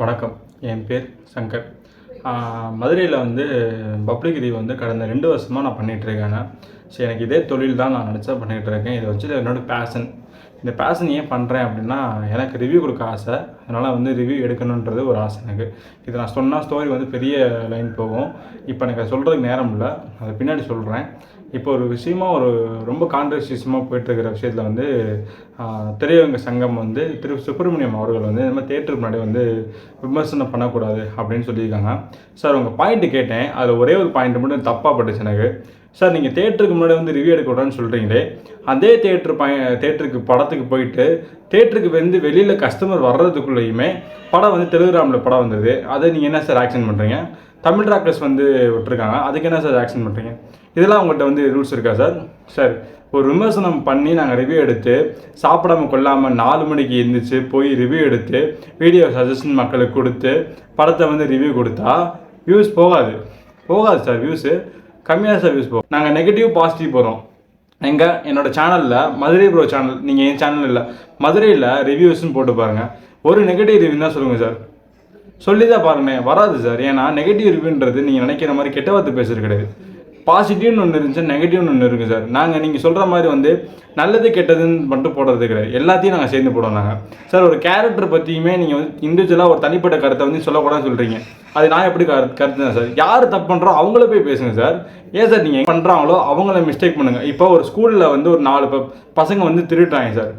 வணக்கம். என் பேர் சங்கர். மதுரையில் வந்து பப்ளிக் ரிவ்யூ வந்து கடந்த ரெண்டு வருஷமாக நான் பண்ணிகிட்ருக்கேன் சரி எனக்கு இதே தொழில் தான் நான் நினச்சா பண்ணிகிட்டு இருக்கேன் இதை வச்சு என்னோட பேஷன் இந்த பேஷன் ஏன் பண்ணுறேன் அப்படின்னா எனக்கு ரிவ்யூ கொடுக்க ஆசை. அதனால் வந்து ரிவ்யூ எடுக்கணுன்றது ஒரு ஆசை எனக்கு. இதை நான் சொன்னால் ஸ்டோரி வந்து பெரிய லைன் போகும். இப்போ எனக்கு அதை சொல்கிறதுக்கு நேரம் இல்லை. அதை பின்னாடி சொல்கிறேன் இப்போ ஒரு விஷயமா ஒரு ரொம்ப கான்ட்ரவர்சி விஷயமாக போயிட்டுருக்கிற விஷயத்தில் வந்து திரையரங்க சங்கம் வந்து திரு. சுப்பிரமணியம் அவர்கள் வந்து இந்த மாதிரி தேட்டருக்கு முன்னாடி வந்து விமர்சனம் பண்ணக்கூடாது அப்படின்னு சொல்லியிருக்காங்க. சார் உங்கள் பாயிண்ட்டு கேட்டேன். அதில் ஒரே ஒரு பாயிண்ட் மட்டும் தப்பாக பட்டுச்சு எனக்கு. சார் நீங்கள் தேட்டருக்கு முன்னாடி வந்து ரிவ்யூ எடுக்க சொல்கிறீங்களே அதே தேட்டர் பய தேட்டருக்கு படத்துக்கு போயிட்டு தேட்டருக்கு வந்து வெளியில் கஸ்டமர் வர்றதுக்குள்ளேயுமே படம் வந்து டெலிகிராமில் படம் வந்தது அதை நீங்கள் என்ன சார் ஆக்ஷன் பண்ணுறீங்க தமிழ் டாக்டர்ஸ் வந்து விட்டுருக்காங்க. அதுக்கு என்ன சார் ஆக்ஷன் பண்ணுறீங்க இதெல்லாம் உங்கள்கிட்ட வந்து ரூல்ஸ் இருக்கா சார் சார் ஒரு விமர்சனம் பண்ணி நாங்கள் ரிவ்யூ எடுத்து சாப்பிடாம கொள்ளாமல் நாலு மணிக்கு எழுந்திரிச்சு போய் ரிவ்யூ எடுத்து வீடியோ சஜஷன் மக்களுக்கு கொடுத்து படத்தை வந்து ரிவ்யூ கொடுத்தா வியூஸ் போகாது. போகாது சார் வியூஸு கம்மியாக சார் வியூஸ் போகும். நாங்கள் நெகட்டிவ் பாசிட்டிவ் போகிறோம் எங்கள் என்னோட சேனலில் மதுரை ப்ரோ சேனல் நீங்கள் என் சேனல் இல்லை மதுரையில் ரிவ்யூஸ்ன்னு போட்டு பாருங்கள் ஒரு நெகட்டிவ் ரிவ்யூ தான் சொல்லுங்கள் சார் சொல்லி தான் பாருங்க வராது சார் ஏன்னா நெகட்டிவ் ரிவ்யூன்றது நீங்கள் நினைக்கிற மாதிரி கெட்ட வார்த்தை பேசுறது கிடையாது. பாசிட்டிவ்னு ஒன்று இருந்துச்சு நெகட்டிவ்னு ஒன்று இருக்குது சார். நாங்கள் நீங்கள் சொல்கிற மாதிரி வந்து நல்லது கெட்டதுன்னு மட்டும் போடுறது கிடையாது. எல்லாத்தையும் நாங்கள் சேர்ந்து போடுவோம் நாங்கள் சார் ஒரு கேரக்டர் பற்றியுமே நீங்கள் வந்து இண்டிவிஜுவலாக ஒரு தனிப்பட்ட கருத்தை வந்து சொல்லக்கூடாதுன்னு சொல்கிறீங்க அது நான் எப்படி கரு கருத்து தான் சார்? யார் தப்பு பண்ணுறோம் அவங்கள போய் பேசுங்க சார். ஏன் சார் நீங்கள் பண்ணுறாங்களோ அவங்கள மிஸ்டேக் பண்ணுங்கள் இப்போ ஒரு ஸ்கூலில் வந்து ஒரு நாலு ப- பசங்க வந்து திருட்டுறாங்க சார்.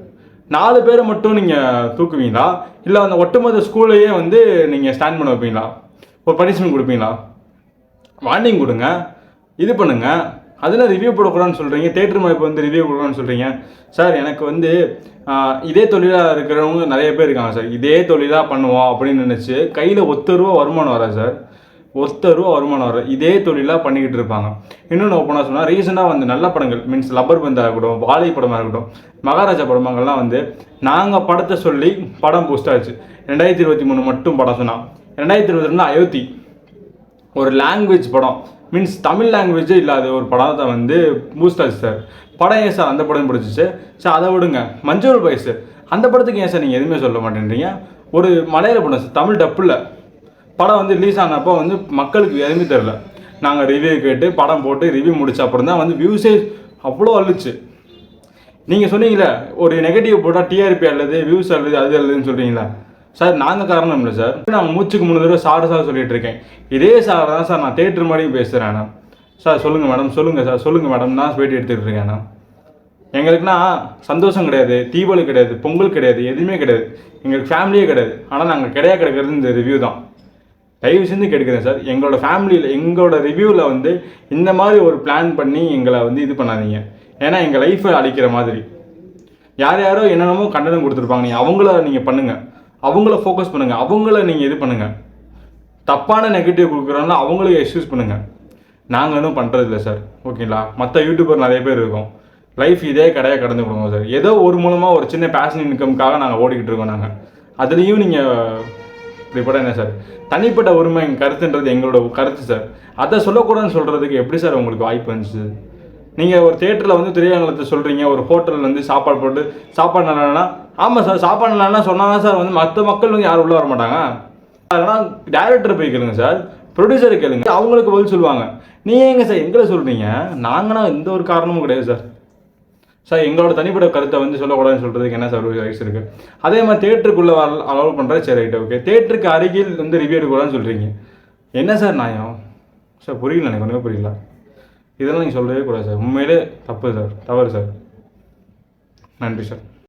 நாலு பேரை மட்டும் நீங்கள் தூக்குவீங்களா? இல்லை அந்த ஒட்டுமொத்த ஸ்கூலையே வந்து நீங்கள் ஸ்டாண்ட் பண்ண வைப்பீங்களா? ஒரு பனிஷ்மெண்ட் கொடுப்பீங்களா? வார்னிங் கொடுங்க. இது பண்ணுங்க. அதில் ரிவ்யூ போடக்கூடாதுன்னு சொல்கிறீங்க தேட்டர் இப்போ வந்து ரிவ்யூ கொடுக்கணும்னு சொல்கிறீங்க சார் எனக்கு வந்து இதே தொழிலாக இருக்கிறவங்க நிறைய பேர் இருக்காங்க சார் இதே தொழிலாக பண்ணுவோம் அப்படின்னு நினச்சி கையில் ஒத்த ரூபா வருமானம் வராது சார் ஒத்த ரூபா வருமானம் வர இதே தொழிலாக பண்ணிக்கிட்டு இருப்பாங்க. இன்னொன்று ஓப்பனாக சொன்னால் ரீசெண்டாக வந்து நல்ல படங்கள் மீன்ஸ் லப்பர் பந்தாக இருக்கட்டும் வாழை படமாக இருக்கட்டும் மகாராஜா படமாங்கள்லாம் வந்து நாங்கள் படத்தை சொல்லி படம் போஸ்ட் ஆச்சு. ரெண்டாயிரத்தி இருபத்தி மூணு மட்டும் படம் சொன்னால் ரெண்டாயிரத்தி இருபத்தி ரெண்டு அயோத்தி. ஒரு லாங்குவேஜ் படம். மீன்ஸ் தமிழ் லாங்குவேஜே இல்லாத ஒரு படத்தை வந்து பூஸ்ட் சார் படம் ஏன் சார் அந்த படம் பிடிச்சிச்சு? சார் அதை விடுங்க. மஞ்சள் பாய்ஸ் அந்த படத்துக்கு ஏன் சார் நீங்கள் எதுவுமே சொல்ல மாட்டேன்றீங்க? ஒரு மலையாள படம் சார் தமிழ் டப்பில் படம் வந்து ரிலீஸ் ஆனப்போ வந்து மக்களுக்கு எதுவுமே தெரில நாங்கள் ரிவ்யூ கேட்டு படம் போட்டு ரிவ்யூ முடிச்ச அப்புறம் தான் வந்து வியூஸே அவ்வளோ அள்ளுச்சு. நீங்கள் சொன்னீங்களே ஒரு நெகட்டிவ் போட்டால் டிஆர்பி அல்லது வியூஸ் அல்லது அது அல்லதுன்னு சொல்கிறீங்களா சார் நாங்கள் காரணம் இல்லை சார். நான் மூச்சுக்கு மூணு தடவை சார் சார் சொல்லிட்டு இருக்கேன். இதே சார் தான் சார் நான் தேட்டர் மாதிரியும் பேசுகிறேன் சார் சொல்லுங்கள் மேடம் சொல்லுங்கள் சார் சொல்லுங்கள் மேடம். நான் பேட்டி எடுத்துகிட்டு இருக்கேன் நான் எங்களுக்குன்னா சந்தோஷம் கிடையாது தீபாவளி கிடையாது பொங்கல் கிடையாது எதுவுமே கிடையாது. எங்களுக்கு ஃபேமிலியே கிடையாது. ஆனால் நாங்கள் கிடையா கிடைக்கிறது இந்த ரிவ்யூ தான். தயவு செஞ்சு கேட்குறேன் சார். எங்களோட ஃபேமிலியில் எங்களோட ரிவ்யூவில் வந்து இந்த மாதிரி ஒரு பிளான் பண்ணி எங்களை வந்து இது பண்ணாதீங்க. ஏன்னா எங்கள் லைஃப்பை அழிக்கிற மாதிரி. யார் யாரோ என்னென்னமோ கண்டனம் கொடுத்துருப்பாங்க. நீங்கள் அவங்கள நீங்கள் பண்ணுங்கள் அவங்கள ஃபோக்கஸ் பண்ணுங்கள் அவங்கள நீங்கள் இது பண்ணுங்கள் தப்பான நெகட்டிவ் கொடுக்குறோன்னா அவங்களுக்கு எக்ஸ்கியூஸ் பண்ணுங்கள் நாங்கள் எதுவும் பண்ணுறதில்ல சார் ஓகேங்களா மற்ற யூடியூபர் நிறைய பேர் இருக்கோம். லைஃப் இதே கடையாக கடந்து கொடுங்க சார் ஏதோ ஒரு மூலமாக ஒரு சின்ன பேஷன் இன்கம்காக நாங்கள் ஓடிக்கிட்டு இருக்கோம் நாங்கள் அதுலேயும் நீங்கள் இப்படிப்பட்ட என்ன சார் தனிப்பட்ட உரிமை எங்கள் கருத்துன்றது எங்களோட கருத்து சார் அதை சொல்லக்கூடாதுன்னு சொல்கிறதுக்கு எப்படி சார் உங்களுக்கு வாய்ப்பு வந்துச்சு நீங்கள் ஒரு தேட்டரில் வந்து திரையரங்கத்தை சொல்கிறீங்க ஒரு ஹோட்டலில் வந்து சாப்பாடு போட்டு சாப்பாடு நல்லானா ஆமாம் சார் சாப்பாடு நல்லானா சொன்னால் தான் சார் வந்து மற்ற மக்கள் வந்து யாரும் உள்ளே வர மாட்டாங்க. அதனால் டேரக்டர் போய் கேளுங்க சார் ப்ரொடியூசரை கேளுங்க. அவங்களுக்கு பதில் சொல்லுவாங்க. நீங்கள் எங்கே சார் எங்களை சொல்கிறீங்க நாங்கன்னா எந்த ஒரு காரணமும் கிடையாது சார் சார் எங்களோட தனிப்பட்ட கருத்தை வந்து சொல்லக்கூடாதுன்னு சொல்கிறதுக்கு என்ன சார் ரைட்ஸ் இருக்குது அதே மாதிரி தேட்டருக்குள்ளே அலோவ் பண்ணுறது சரி ரைட் ஓகே தேட்டருக்கு அருகில் வந்து ரிவ்யூ எடுக்கக்கூடாதுன்னு சொல்கிறீங்க என்ன சார் நியாயம்? சார் புரியல எனக்கு ஒன்றுமே புரியல. இதெல்லாம் நீங்கள் சொல்லவே கூடாது சார். உண்மையிலே தப்பு சார். தவறு சார். நன்றி சார்.